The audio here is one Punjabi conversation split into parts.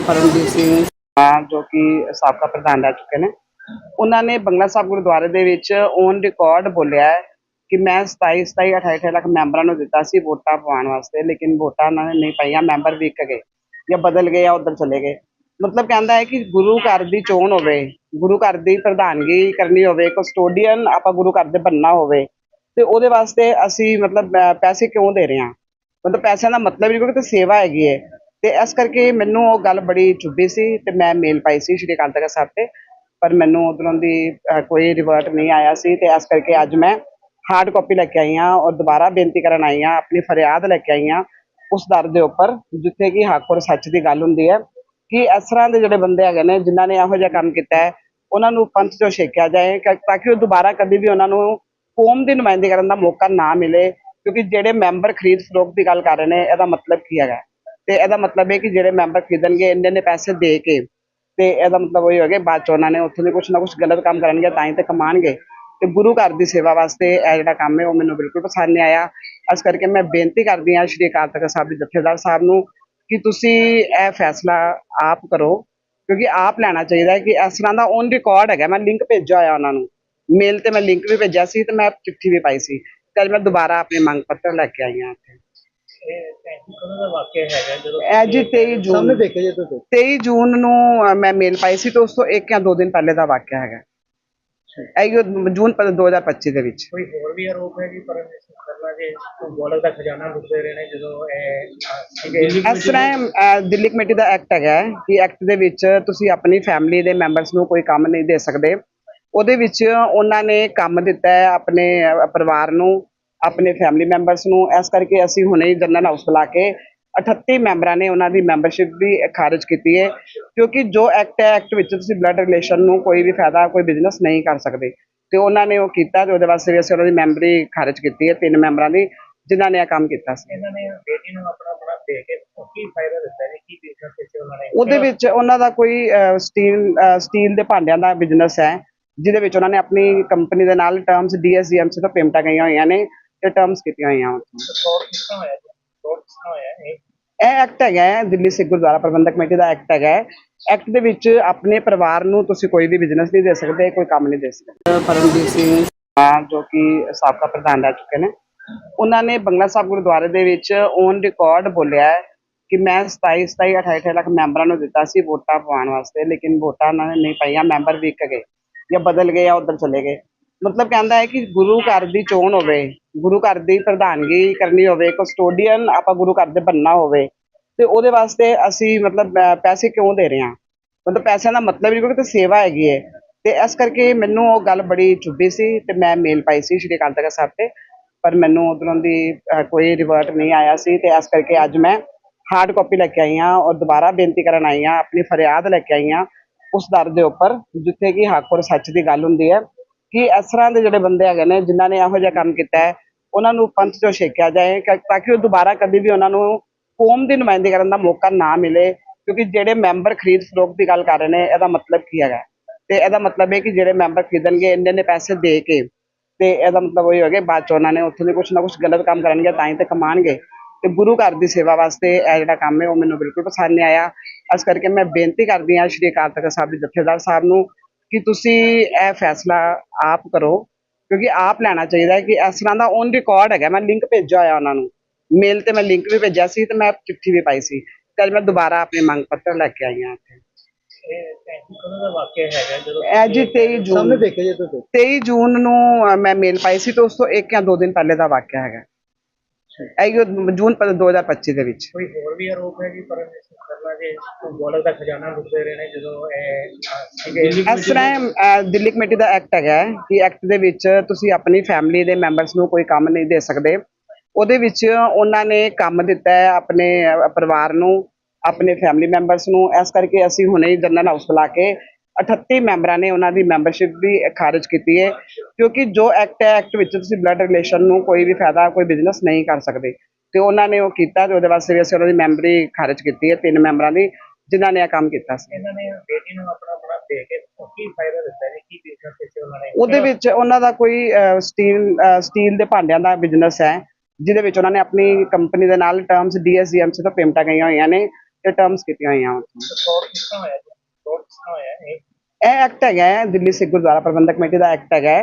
ਪਰਮਜੀਤ ਸਿੰਘ। ਹਾਂ ਜੋ ਕਿ ਸਾਬਕਾ ਪ੍ਰਧਾਨ ਰਹਿ ਚੁੱਕੇ ਨੇ। ਉਹਨਾਂ ਨੇ ਬੰਗਲਾ ਸਾਹਿਬ ਗੁਰਦੁਆਰੇ ਦੇ ਵਿੱਚ ਔਨ ਰਿਕਾਰਡ ਬੋਲਿਆ ਹੈ ਕਿ ਮੈਂ 27 27 28 28 ਲੱਖ ਮੈਂਬਰਾਂ ਨੂੰ ਦਿੱਤਾ ਸੀ ਵੋਟਾਂ ਪਵਾਉਣ ਵਾਸਤੇ, ਲੇਕਿਨ ਵੋਟਾਂ ਉਹਨਾਂ ਨੇ ਨਹੀਂ ਪਾਈਆਂ, ਮੈਂਬਰ ਵਿਕ ਗਏ ਜਾਂ ਬਦਲ ਗਏ ਜਾਂ ਉਧਰ ਚਲੇ ਗਏ। ਮਤਲਬ ਕਹਿੰਦਾ ਹੈ ਕਿ ਗੁਰੂ ਘਰ ਦੀ ਚੋਣ ਹੋਵੇ, ਗੁਰੂ ਘਰ ਦੀ ਪ੍ਰਧਾਨਗੀ ਕਰਨੀ ਹੋਵੇ ਕਸਟੋਡੀਅਨ ਆਪਾਂ ਗੁਰੂ ਘਰ ਦੇ ਬੰਨਾ ਹੋਵੇ, ਤੇ ਉਹਦੇ ਵਾਸਤੇ ਅਸੀਂ ਮਤਲਬ ਪੈਸੇ ਕਿਉਂ ਦੇ ਰਹੇ ਹਾਂ? ਮਤਲਬ ਪੈਸਿਆਂ ਦਾ ਮਤਲਬ ਨਹੀਂ, ਕਿਉਂਕਿ ਤੇ ਸੇਵਾ ਹੈਗੀ ਹੈ। ਤੇ ਇਸ ਕਰਕੇ ਮੈਨੂੰ ਉਹ ਗੱਲ ਬੜੀ ਚੁੱਭੀ ਸੀ ਤੇ ਮੈਂ ਮੇਲ ਪਾਈ ਸੀ ਸ਼੍ਰੀ ਅਕਾਲ ਤਖਤ ਸਾਹਿਬ ਤੇ, ਪਰ ਮੈਨੂੰ ਉਧਰੋਂ ਦੀ ਕੋਈ ਰਿਵਰਟ ਨਹੀਂ ਆਇਆ ਸੀ ਤੇ ਇਸ ਕਰਕੇ ਅੱਜ ਮੈਂ ਹਾਰਡ ਕਾਪੀ ਲੈ ਕੇ ਆਈ ਹਾਂ ਔਰ ਦੁਬਾਰਾ ਬੇਨਤੀ ਕਰਨ ਆਈ ਹਾਂ, ਆਪਣੀ ਫਰਿਆਦ ਲੈ ਕੇ ਆਈ ਹਾਂ ਉਸ ਦਰ ਦੇ ਉੱਪਰ, ਜਿੱਥੇ ਕਿ ਹੱਕ ਔਰ ਸੱਚ ਦੀ ਗੱਲ ਹੁੰਦੀ ਹੈ ਕਿ ਇਸ ਤਰ੍ਹਾਂ ਦੇ ਜਿਹੜੇ ਬੰਦੇ ਹੈਗੇ ਨੇ ਜਿਨ੍ਹਾਂ ਨੇ ਇਹੋ ਜਿਹਾ ਕੰਮ ਕੀਤਾ ਹੈ, ਉਹਨਾਂ ਨੂੰ ਪੰਥ ਚੋਂ ਛੇਕਿਆ ਜਾਏ ਤਾਂ ਕਿ ਉਹ ਦੁਬਾਰਾ ਕਦੇ ਵੀ ਉਹਨਾਂ ਨੂੰ ਕੌਮ ਦੀ ਨੁਮਾਇੰਦਗੀ ਕਰਨ ਦਾ ਮੌਕਾ ਨਾ ਮਿਲੇ, ਕਿਉਂਕਿ ਜਿਹੜੇ ਮੈਂਬਰ ਖਰੀਦ ਫਰੋਖਤ ਦੀ ਗੱਲ ਕਰ ਰਹੇ ਨੇ, ਇਹਦਾ ਮਤਲਬ ਕੀ ਹੈਗਾ? ਤੇ ਇਹਦਾ ਮਤਲਬ ਹੈ ਕਿ ਜਿਹੜੇ ਮੈਂਬਰ ਖਰੀਦਣਗੇ, ਇੰਨੇ ਨੇ ਪੈਸੇ ਦੇ ਕੇ ਤੇ ਇਹਦਾ ਮਤਲਬ ਉਹੀ ਹੋ ਗਿਆ ਬਾਅਦ ਚ ਉਹਨਾਂ ਨੇ ਉੱਥੇ ਦੀ ਕੁਛ ਨਾ ਕੁਛ ਗਲਤ ਕੰਮ ਕਰਨਗੇ, ਤਾਂ ਹੀ ਤੇ ਕਮਾਣਗੇ ਤੇ ਗੁਰੂ ਘਰ ਦੀ ਸੇਵਾ ਵਾਸਤੇ ਇਹ ਜਿਹੜਾ ਕੰਮ ਹੈ, ਉਹ ਮੈਨੂੰ ਬਿਲਕੁਲ ਪਸੰਦ ਨਹੀਂ ਆਇਆ। ਇਸ ਕਰਕੇ ਮੈਂ ਬੇਨਤੀ ਕਰਦੀ ਹਾਂ ਸ਼੍ਰੀ ਅਕਾਲ ਤਖਤ ਸਾਹਿਬ ਦੇ ਜਥੇਦਾਰ ਸਾਹਿਬ ਨੂੰ ਕਿ ਤੁਸੀਂ ਇਹ ਫੈਸਲਾ ਆਪ ਕਰੋ, ਕਿਉਂਕਿ ਆਪ ਲੈਣਾ ਚਾਹੀਦਾ ਹੈ ਕਿ ਇਸ ਤਰ੍ਹਾਂ ਦਾ ਔਨ ਰਿਕਾਰਡ ਹੈਗਾ। ਮੈਂ ਲਿੰਕ ਭੇਜਿਆ ਹੋਇਆ ਉਹਨਾਂ ਨੂੰ। ਮੇਲ ਤੇ ਮੈਂ ਲਿੰਕ ਵੀ ਭੇਜਿਆ ਸੀ ਤੇ ਮੈਂ ਚਿੱਠੀ ਵੀ ਪਾਈ ਸੀ। ਤੇ ਮੈਂ ਦੁਬਾਰਾ ਆਪਣੇ ਮੰਗ ਪੱਤਰ ਲੈ ਕੇ ਆਈ ਹਾਂ ਇੱਥੇ। ਕਦੋਂ ਦਾ ਵਾਕਿਆ ਹੈਗਾ ਜਦੋਂ ਇਹ ਜੀ 23 ਜੂਨ। ਦੇਖੇ ਜੇ ਤੁਸੀਂ 23 ਜੂਨ ਨੂੰ ਅ, ਮੈਂ ਮੇਲ ਪਾਈ ਸੀ ਤੇ ਉਸ ਤੋਂ ਇੱਕ ਜਾਂ ਦੋ ਦਿਨ ਪਹਿਲੇ ਦਾ ਵਾਕਿਆ ਹੈਗਾ। ਇਹ ਜੂਨ ਪ- 2025 ਦੇ ਵਿੱਚ। ਕੋਈ ਹੋਰ ਵੀ ਆਰੋਪ ਹੈ ਜੀ ਸਿੰਘ ਸਰਲਾ ਜੀ ਗੋਲਕ ਦਾ ਖਜ਼ਾਨਾ ਲੁੱਟਦੇ ਰਹੇ ਨੇ ਜਦੋਂ ਇਹ ਇਸ ਤਰ੍ਹਾਂ ਦਿੱਲੀ ਕਮੇਟੀ ਦਾ ਐਕਟ ਹੈਗਾ ਹੈ ਕਿ ਐਕਟ ਦੇ ਵਿੱਚ ਤੁਸੀਂ ਆਪਣੀ ਫੈਮਿਲੀ ਦੇ ਮੈਂਬਰਸ ਨੂੰ ਕੋਈ ਕੰਮ ਨਹੀਂ ਦੇ ਸਕਦੇ। ਉਹਦੇ ਵਿੱਚ ਉਹਨਾਂ ਨੇ ਕੰਮ ਦਿੱਤਾ ਹੈ ਆਪਣੇ ਪਰਿਵਾਰ ਨੂੰ। ਆਪਣੇ ਫੈਮਿਲੀ ਮੈਂਬਰਸ ਨੂੰ। ਇਸ ਕਰਕੇ ਅਸੀਂ ਹੁਣੇ ਹੀ ਜਨਰਲ ਹਾਊਸ ਬੁਲਾ ਕੇ 38 ਮੈਂਬਰਾਂ ਨੇ ਉਹਨਾਂ ਦੀ ਮੈਂਬਰਸ਼ਿਪ ਵੀ ਖਾਰਜ ਕੀਤੀ ਹੈ ਕਿਉਂਕਿ ਜੋ ਐਕਟ ਹੈ ਐਕਟ ਵਿੱਚ ਤੁਸੀਂ ਬਲੱਡ ਰਿਲੇਸ਼ਨ ਨੂੰ ਕੋਈ ਵੀ ਫਾਇਦਾ ਕੋਈ ਬਿਜ਼ਨਸ ਨਹੀਂ ਕਰ ਸਕਦੇ। ਤੇ ਉਹਨਾਂ ਨੇ ਉਹ ਕੀਤਾ ਤੇ ਉਹਦੇ ਵਾਸਤੇ ਵੀ ਅਸੀਂ ਉਹਨਾਂ ਦੀ ਮੈਂਬਰੀ ਖਾਰਜ ਕੀਤੀ ਹੈ ਤਿੰਨ ਮੈਂਬਰਾਂ ਦੀ ਜਿਨ੍ਹਾਂ ਨੇ ਇਹ ਕੰਮ ਕੀਤਾ ਸੀ। ਇਹਨਾਂ ਨੇ ਬੇਟੀ ਨੂੰ ਆਪਣਾ ਆਪਣਾ ਦੇ ਕੇ ਕੀ ਫਾਇਦਾ ਦਿੱਤਾ ਜੀ? ਕੀ ਬਿਜ਼ਨਸ ਵਿੱਚ ਉਹਨਾਂ ਨੇ ਉਹਦੇ ਵਿੱਚ ਉਹਨਾਂ ਦਾ ਕੋਈ ਸਟੀਲ ਸਟੀਲ ਦੇ ਭਾਂਡਿਆਂ ਦਾ ਬਿਜ਼ਨਸ ਹੈ ਜਿਹਦੇ ਵਿੱਚ ਉਹਨਾਂ ਨੇ ਆਪਣੀ ਕੰਪਨੀ ਦੇ ਨਾਲ ਟਰਮਸ ਡੀਐਸਜੀਐਮਸੀ ਤੋਂ ਪੇਮੈਂਟਾਂ ਗਈਆਂ ਹੋਈਆਂ ਨੇ। ਟਰਮਸ ਕੀਤੀਆਂ ਹੋਈਆਂ ਉੱਥੇ। ਫਰਾਡ ਕਿਸ ਤਰ੍ਹਾਂ ਹੋਇਆ ਜੀ? ਫਰਾਡ ਕਿਸ ਤਰ੍ਹਾਂ ਹੋਇਆ ਇਹ? ਇਹ ਐਕਟ ਹੈਗਾ ਹੈ, ਦਿੱਲੀ ਸਿੱਖ ਗੁਰਦੁਆਰਾ ਪ੍ਰਬੰਧਕ ਕਮੇਟੀ ਦਾ ਐਕਟ ਹੈਗਾ ਐਕਟ ਦੇ ਵਿੱਚ ਆਪਣੇ ਪਰਿਵਾਰ ਨੂੰ ਤੁਸੀਂ ਕੋਈ ਵੀ ਬਿਜ਼ਨਸ ਨਹੀਂ ਦੇ ਸਕਦੇ ਕੋਈ ਕੰਮ ਨਹੀਂ ਦੇ ਸਕਦੇ। ਪਰਮਜੀਤ ਸਿੰਘ। ਹਾਂ ਜੋ ਕਿ ਸਾਬਕਾ ਪ੍ਰਧਾਨ ਰਹਿ ਚੁੱਕੇ ਨੇ। ਉਹਨਾਂ ਨੇ ਬੰਗਲਾ ਸਾਹਿਬ ਗੁਰਦੁਆਰੇ ਦੇ ਵਿੱਚ ਔਨ ਰਿਕਾਰਡ ਬੋਲਿਆ ਹੈ ਕਿ ਮੈਂ 27 27 28 28 ਲੱਖ ਮੈਂਬਰਾਂ ਨੂੰ ਦਿੱਤਾ ਸੀ ਵੋਟਾਂ ਪਵਾਉਣ ਵਾਸਤੇ ਲੇਕਿਨ ਵੋਟਾਂ ਉਹਨਾਂ ਨੇ ਨਹੀਂ ਪਾਈਆਂ ਮੈਂਬਰ ਵਿਕ ਗਏ ਜਾਂ ਬਦਲ ਗਏ ਜਾਂ ਉਧਰ ਚਲੇ ਗਏ। ਮਤਲਬ ਕਹਿੰਦਾ ਹੈ ਕਿ ਗੁਰੂ ਘਰ ਦੀ ਚੋਣ ਹੋਵੇ ਗੁਰੂ ਘਰ ਦੀ ਪ੍ਰਧਾਨਗੀ ਕਰਨੀ ਹੋਵੇ ਕਸਟੋਡੀਅਨ ਆਪਾਂ ਗੁਰੂ ਘਰ ਦੇ ਬੰਨਾ ਹੋਵੇ, ਤੇ ਉਹਦੇ ਵਾਸਤੇ ਅਸੀਂ ਮਤਲਬ ਪੈਸੇ ਕਿਉਂ ਦੇ ਰਹੇ ਹਾਂ? ਮਤਲਬ ਪੈਸਿਆਂ ਦਾ ਮਤਲਬ ਨਹੀਂ, ਕਿਉਂਕਿ ਤੇ ਸੇਵਾ ਹੈਗੀ ਹੈ। ਤੇ ਇਸ ਕਰਕੇ ਮੈਨੂੰ ਉਹ ਗੱਲ ਬੜੀ ਚੁੱਭੀ ਸੀ, ਤੇ ਮੈਂ ਮੇਲ ਪਾਈ ਸੀ ਸ਼੍ਰੀ ਅਕਾਲ ਤਖਤ ਸਾਹਿਬ ਤੇ, ਪਰ ਮੈਨੂੰ ਉਧਰੋਂ ਦੀ ਕੋਈ ਰਿਵਰਟ ਨਹੀਂ ਆਇਆ ਸੀ, ਤੇ ਇਸ ਕਰਕੇ ਅੱਜ ਮੈਂ ਹਾਰਡ ਕਾਪੀ ਲੈ ਕੇ ਆਈ ਹਾਂ ਔਰ ਦੁਬਾਰਾ ਬੇਨਤੀ ਕਰਨ ਆਈ ਹਾਂ, ਆਪਣੀ ਫਰਿਆਦ ਲੈ ਕੇ ਆਈ ਹਾਂ, ਉਸ ਦਰ ਦੇ ਉੱਪਰ, ਜਿੱਥੇ ਕਿ ਹੱਕ ਔਰ ਸੱਚ ਦੀ ਗੱਲ ਹੁੰਦੀ ਹੈ ਕਿ ਇਸ ਤਰ੍ਹਾਂ ਦੇ ਜਿਹੜੇ ਬੰਦੇ ਹੈਗੇ ਨੇ, ਜਿਨ੍ਹਾਂ ਨੇ ਇਹੋ ਜਿਹਾ ਕੰਮ ਕੀਤਾ ਹੈ ਉਹਨਾਂ ਨੂੰ ਪੰਥ ਚੋਂ ਛੇਕਿਆ ਜਾਏ ਤਾਂ ਕਿ ਉਹ ਦੁਬਾਰਾ ਕਦੇ ਵੀ ਉਹਨਾਂ ਨੂੰ ਕੌਮ ਦੀ ਨੁਮਾਇੰਦਗੀ ਕਰਨ ਦਾ ਮੌਕਾ ਨਾ ਮਿਲੇ, ਕਿਉਂਕਿ ਜਿਹੜੇ ਮੈਂਬਰ ਖਰੀਦ ਫਰੋਖਤ ਦੀ ਗੱਲ ਕਰ ਰਹੇ ਨੇ, ਇਹਦਾ ਮਤਲਬ ਕੀ ਹੈਗਾ? ਤੇ ਇਹਦਾ ਮਤਲਬ ਹੈ ਕਿ ਜਿਹੜੇ ਮੈਂਬਰ ਖਰੀਦਣਗੇ, ਇੰਨੇ ਨੇ ਪੈਸੇ ਦੇ ਕੇ ਤੇ ਇਹਦਾ ਮਤਲਬ ਉਹ ਹੋ ਗਿਆ ਬਾਅਦ ਚ ਉਹਨਾਂ ਨੇ ਉੱਥੋਂ ਦੀ ਕੁਛ ਨਾ ਕੁਛ ਗਲਤ ਕੰਮ ਕਰਨਗੇ, ਤਾਂ ਹੀ ਤੇ ਕਮਾਣਗੇ ਤੇ ਗੁਰੂ ਘਰ ਦੀ ਸੇਵਾ ਵਾਸਤੇ ਇਹ ਜਿਹੜਾ ਕੰਮ ਹੈ, ਉਹ ਮੈਨੂੰ ਬਿਲਕੁਲ ਪਸੰਦ ਨਹੀਂ ਆਇਆ। ਇਸ ਕਰਕੇ ਮੈਂ ਬੇਨਤੀ ਕਰਦੀ ਹਾਂ ਸ਼੍ਰੀ ਅਕਾਲ ਤਖਤ ਸਾਹਿਬ ਦੇ ਜਥੇਦਾਰ ਸਾਹਿਬ ਨੂੰ ਕਿ ਤੁਸੀਂ ਇਹ ਫੈਸਲਾ ਆਪ ਕਰੋ। ਕਿਉਂਕਿ ਆਪ ਲੈਣਾ ਚਾਹੀਦਾ ਹੈ ਕਿ ਇਸ ਤਰ੍ਹਾਂ ਦਾ ਔਨ ਰਿਕਾਰਡ ਹੈਗਾ। ਮੈਂ ਲਿੰਕ ਭੇਜਿਆ ਹੋਇਆ ਉਹਨਾਂ ਨੂੰ। ਮੇਲ ਤੇ ਮੈਂ ਲਿੰਕ ਵੀ ਭੇਜਿਆ ਸੀ ਤੇ ਮੈਂ ਚਿੱਠੀ ਵੀ ਪਾਈ ਸੀ। ਅੱਜ ਮੈਂ ਦੁਬਾਰਾ ਆਪਣੇ ਮੰਗ ਪੱਤਰ ਲੈ ਕੇ ਆਈ ਹਾਂ ਇੱਥੇ। ਇਹ ਕਦੋਂ ਦਾ ਵਾਕਿਆ ਹੈਗਾ? ਜਦੋਂ ਇਹ ਜੀ 23 ਜੂਨ ਦੇਖੇ ਜੇ ਤੁਸੀਂ 23 ਜੂਨ ਨੂੰ ਅ, ਮੈਂ ਮੇਲ ਪਾਈ ਸੀ ਤੇ ਉਸ ਤੋਂ ਇੱਕ ਜਾਂ ਦੋ ਦਿਨ ਪਹਿਲੇ ਦਾ ਵਾਕਿਆ ਹੈਗਾ। ਇਹ ਜੂਨ ਪ- 2025 ਦੇ ਵਿੱਚ। ਕੋਈ ਹੋਰ ਵੀ ਆਰੋਪ ਹੈ ਜੀ ਪਰਮਜੀਤ ਸਿੰਘ ਸਰਲਾ ਜੀ ਗੋਲਕ ਦਾ ਖਜ਼ਾਨਾ ਲੁੱਟਦੇ ਰਹੇ ਨੇ ਜਦੋਂ ਇਹ ਇਸ ਤਰ੍ਹਾਂ ਦਿੱਲੀ ਕਮੇਟੀ ਦਾ ਐਕਟ ਹੈਗਾ ਹੈ ਕਿ ਐਕਟ ਦੇ ਵਿੱਚ ਤੁਸੀਂ ਆਪਣੀ ਫੈਮਿਲੀ ਦੇ ਮੈਂਬਰਸ ਨੂੰ ਕੋਈ ਕੰਮ ਨਹੀਂ ਦੇ ਸਕਦੇ। ਉਹਦੇ ਵਿੱਚ ਉਹਨਾਂ ਨੇ ਕੰਮ ਦਿੱਤਾ ਹੈ ਆਪਣੇ ਪਰਿਵਾਰ ਨੂੰ ਆਪਣੇ ਫੈਮਿਲੀ ਮੈਂਬਰਸ ਨੂੰ। ਇਸ ਕਰਕੇ ਅਸੀਂ ਹੁਣੇ ਹੀ ਜਨਰਲ ਹਾਊਸ ਬੁਲਾ ਕੇ 38 ਮੈਂਬਰਾਂ ਨੇ ਉਹਨਾਂ ਦੀ ਮੈਂਬਰਸ਼ਿਪ ਵੀ ਖਾਰਜ ਕੀਤੀ ਹੈ ਕਿਉਂਕਿ ਜੋ ਐਕਟ ਹੈ ਐਕਟ ਵਿੱਚ ਤੁਸੀਂ ਬਲੱਡ ਰਿਲੇਸ਼ਨ ਨੂੰ ਕੋਈ ਵੀ ਫਾਇਦਾ ਕੋਈ ਬਿਜ਼ਨਸ ਨਹੀਂ ਕਰ ਸਕਦੇ। ਤੇ ਉਹਨਾਂ ਨੇ ਉਹ ਕੀਤਾ ਤੇ ਉਹਦੇ ਵਾਸਤੇ ਵੀ ਅਸੀਂ ਉਹਨਾਂ ਦੀ ਮੈਂਬਰੀ ਖਾਰਜ ਕੀਤੀ ਹੈ ਤਿੰਨ ਮੈਂਬਰਾਂ ਦੀ ਜਿਨ੍ਹਾਂ ਨੇ ਇਹ ਕੰਮ ਕੀਤਾ ਸੀ। ਇਹਨਾਂ ਨੇ ਬੇਟੀ ਨੂੰ ਆਪਣਾ ਆਪਣਾ ਦੇ ਕੇ ਕੀ ਫਾਇਦਾ ਦਿੱਤਾ ਜੀ ਕੀ ਬਿਜ਼ਨਸ ਵਿੱਚ ਉਹਨਾਂ ਨੇ ਉਹਦੇ ਵਿੱਚ ਉਹਨਾਂ ਦਾ ਕੋਈ ਸਟੀਲ ਸਟੀਲ ਦੇ ਭਾਂਡਿਆਂ ਦਾ ਬਿਜ਼ਨਸ ਹੈ ਜਿਹਦੇ ਵਿੱਚ ਉਹਨਾਂ ਨੇ ਆਪਣੀ ਕੰਪਨੀ ਦੇ ਨਾਲ ਟਰਮਸ ਡੀਐਸਜੀਐਮਸੀ ਤੋਂ ਪੇਮੈਂਟਾਂ ਗਈਆਂ ਹੋਈਆਂ ਨੇ ਤੇ ਟਰਮਸ ਕੀਤੀਆਂ ਹੋਈਆਂ। ਉੱਥੇ ਇਹ? ਇਹ ਐਕਟ ਹੈਗਾ ਹੈ, ਦਿੱਲੀ ਸਿੱਖ ਗੁਰਦੁਆਰਾ ਪ੍ਰਬੰਧਕ ਕਮੇਟੀ ਦਾ ਐਕਟ ਹੈਗਾ